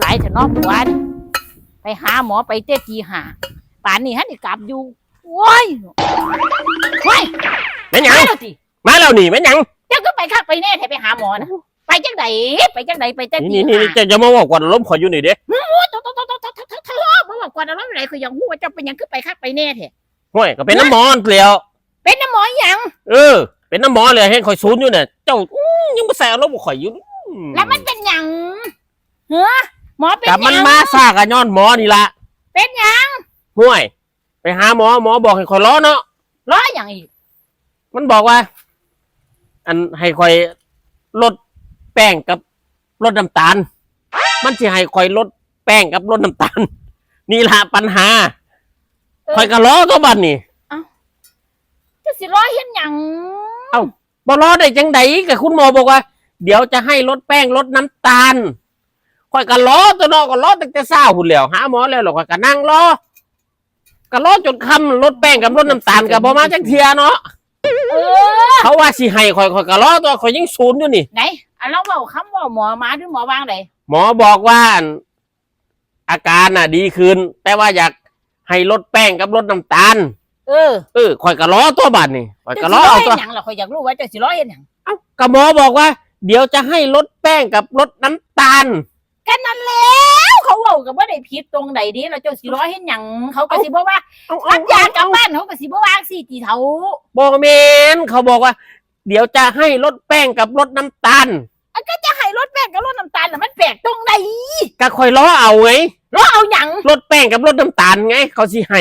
หลายถะนอะผัวนี่ไปหาหมอไปเตะตีหาป่านนี้ฮันนี่กลับอยู่โว้ยโว้ยแม่ยัไม่งแล้วสิมาแล้วนี่แม่ยังเจ้าก็ไปคักไปแน่แท้ไปหาหมอนะไปจังไดไปจังไดไปเตะตีนี่นี่านี่จะจะมาบอกกวนล้มขอยอยู่นี่เด้โอ้ยต๊ะโต๊ะโต๊ะต๊ะต๊ะต๊ะโต๊บ่ว่าก่อนล้มอะไรคืออย่างฮู้วเจ้าเป็นยังขึ้นไปคักไปแน่แท้ห่วยก็เป็นน้ำมอนเปลี่ยวเป็นน้ำมอหยัง เออ เป็นน้ำมอนเลยเห้ข่อยซูนอยู่เนี่ยเจ้ายังมาแซวล้มข่อยอยู่แล้วมันเป็นยังเหือ หมอเป็นหกับมันยังมาซากะย้อนหมอนี่ละเป็นหยังห่วย ไปหาหมอหมอบอกให้ข่อยล้อเนาะร้อหยังอีกมันบอกว่า อันให้ข่อยลดแป้งกับลดน้ำตาล มันสิให้ข่อยลดแป้งกับลดน้ำตาล นี่ละปัญหาข่อยก็ล้อตัวบัดนี่เจะสิร้อเฮ็ดหยังบ่ล้อได้จังใดกับคุณหมอบอกว่า เดี๋ยวจะให้ลดแป้งลดน้ำตาล ข่อยก็ล้อตัวเนอกก็ล้อตั้งแต่เช้าหุ่นแล้วหาหมอแล้วหรอกข่อยก็นั่งล้อก็ล้อจนค่ำลดแป้งกับลดน้ำตาลกับบ่มาจังเทียเนาะเออเขาว่าสิให้ข่อยข่อยก็ล้อตัวข่อยยังศูนย์อยู่นี่ ไหนอันเราเว้าคำว่าหมอมาหรือหมอวางไดหมอบอกว่าอาการน่ะดีขึ้น แต่ว่าอยากให้ลดแป้งกับลดน้ำตาล เออเออข่อยก็ล้อตัวบัดนี่ข่อยก็เจะล้อสิร้อเอาเฮ็ตัวดหยังล่ะข่อยอยากรู้ว่าเจะสิร้อเฮ็ดหยังเอ้าก็หมอบอกว่า เดี๋ยวจะให้ลดแป้งกับลดน้ำตาล กันนั่นแล้วเขาเว้าก็บ่ได้ผิดตรงใดดีแล้วเจ้าสิร้อเฮ็ดหยังเขาก็สิบ่ว่าเอารัเอาบยากลับบ้านเขาก็สิบ่ว่าสิตีเฒ่าบอกเมนเขาบอกว่า เดี๋ยวจะให้ลดแป้งกับลดน้ำตาลอันก็จะให้ลดแป้งกับลดน้ำตาลน่ะมันแปลกตรงใดก็คอยล้อเอาไงร้อเอาหยังลดแป้งกับลดน้ำตาลไง เขาสิให้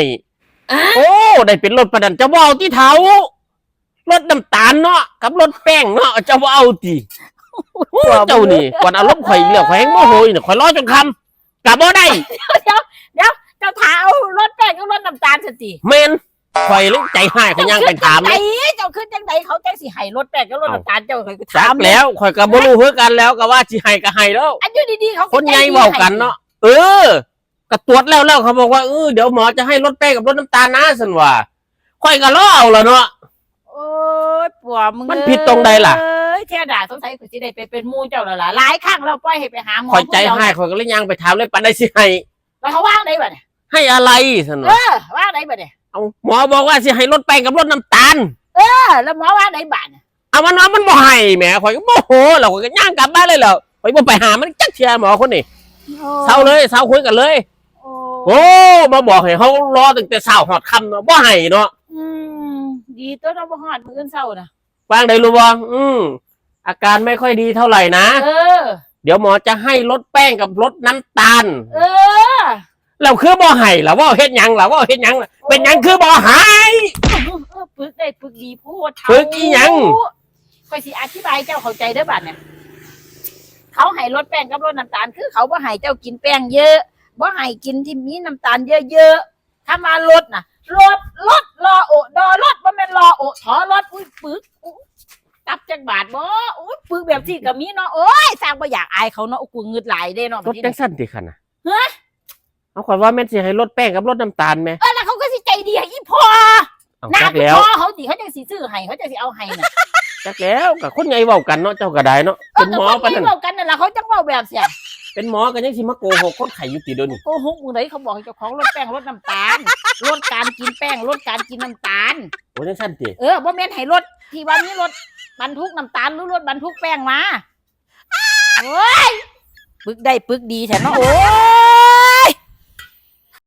อะโอ้ได้เป็นลดประดันจะบ่เอาที่เท้าลดน้ำตาลเนาะกับลดแป้งเนาะจะบ่เอาติ เจ้านี่ก่อนอารมณ์ข่อยอีกแล้วข่อยแห้งโมโหอีกเนี่ยข่อยล้อจนคำกะบ่ได้เดี๋ยวเดี๋ยวเจ้าถาเอาลดแป้งกับลดน้ำตาลสติเมนข่อยเลยใจหายข่อยยังไปถามเลเลยยเจ้าขึ้นจังใดเขาจังสิให้ลดแป้งกับลดน้ำตาลเจ้าเคยจัถามกแล้วข่อยก็บ่รู้เฮือกันแล้วก็ว่าสิให้ก็ให้แล้วอันอยู่ดีๆเขาคนใหญ่เว้ากันเนาะเออก็ตรวจแล้วแล้วเขาบอกว่าเออเดี๋ยวหมอจะให้ลดแป้งกับลดน้ำตาลนะสันว่าข่อยก็ล้อเอาแล้วเนาะโอ้ยปวดมึงมันผิดตรงใดล่ะ เอ้ยแค่ด่าสงสัยกูสิได้ไปเป็นหมู่เจ้าแล้วล่ะหลายครั้งเราปล่อยให้ไปหาหมอข่อยใจให้ข่อยก็เลยยังไปถามเลยปันได้สิให้แล้วเขาว่างได้บ่เนี่ยให้อะไรสันเอว่าอว่างได้บ่เนี่ยเอาหมอบอกว่าสิให้ลดแป้งกับลดน้ำตาล เออ แล้วหมอว่างได้บ่เนี่ยเอามันว่ามันบ่ให้แหมข่อยก็โมโหแล้วข่อยก็ย่างกลับบ้านเลยแล้วข่อยบ่ไปหามันจักเทียหมอคนนี้เศร้าเลยเศร้าคุยกันเลยโอ้โอ้มาบอกให้เขารอตั้งแต่เช้าหอดค่ำเนาะบ่ให้เนาะอืมดีตัวเราบ่ฮอดมื้ออื่นเช้านะวางได้รู้บ่อืม อาการไม่ค่อยดีเท่าไหร่นะ เออ เดี๋ยวหมอจะให้ลดแป้งกับลดน้ำตาล เออ เราคือบ่ให้ล่ะว่าเฮ็ดหยังล่ะว่าเฮ็ดหยังล่ะเป็นหยังคือบ่ให้ เออปึกได้ปึกดีพูดเท่าปึกอีหยัง ค่อยสิอธิบายเจ้าเข้าใจเด้อบัดเนี่ยเขาให้ลดแป้งกับลดน้ำตาล คือเขาบ่ให้เจ้ากินแป้งเยอะบ่ให้กินที่มีน้ำตาลเยอะๆถ้ามาลดน่ะลดลดรอโอดอลดบ่แม่นรอโอถอลดอุ้ยปึกอุ๊ย ตับจักบาทบ่อุ้ยปึกแบบที่ก็มีเนาะโอ้ยสร้างบ่อยากอายเขาเนาะกูงึดหลายเด้เนาะลบัดดนี้จัเนี่ยงสั้นติคันน่ะฮะเอาขอยว่าแม่นสิให้ลดแป้งกับลดน้ำตาลไหมเออแล้วเขาก็สิใจดีให้อีพ่อเอาหน้าจักเป็นแล้ว พ่อเขาดิเขาจะสิซื้อให้เขาจะสิเอาให้น่ะจักแล้วกับคนใหญ่เว้ากันเนาะเจ้าก็ได้เนาะเอเป็อนแต่หมอคนปานที่นั้นเว้ากันนั่นล่ะเขาจังเว้าแบบเสียเป็นหมอก็ยังสิมาโกหกคนไข้อยู่ติเดี๋ยวนี้โกหกมึงไหนเขาบอกให้เจ้าของลดแป้งลดน้ำตาลลดการกินแป้งลดการกินน้ำตาล โอ้จังสั้นติ เออบ่แม่นให้ลดที่ว่านี้ลด บรรทุกน้ำตาลหรือลดบรรทุกแป้งมาโอ้ยปึกได้ปึกดีแท้เนาะโอ้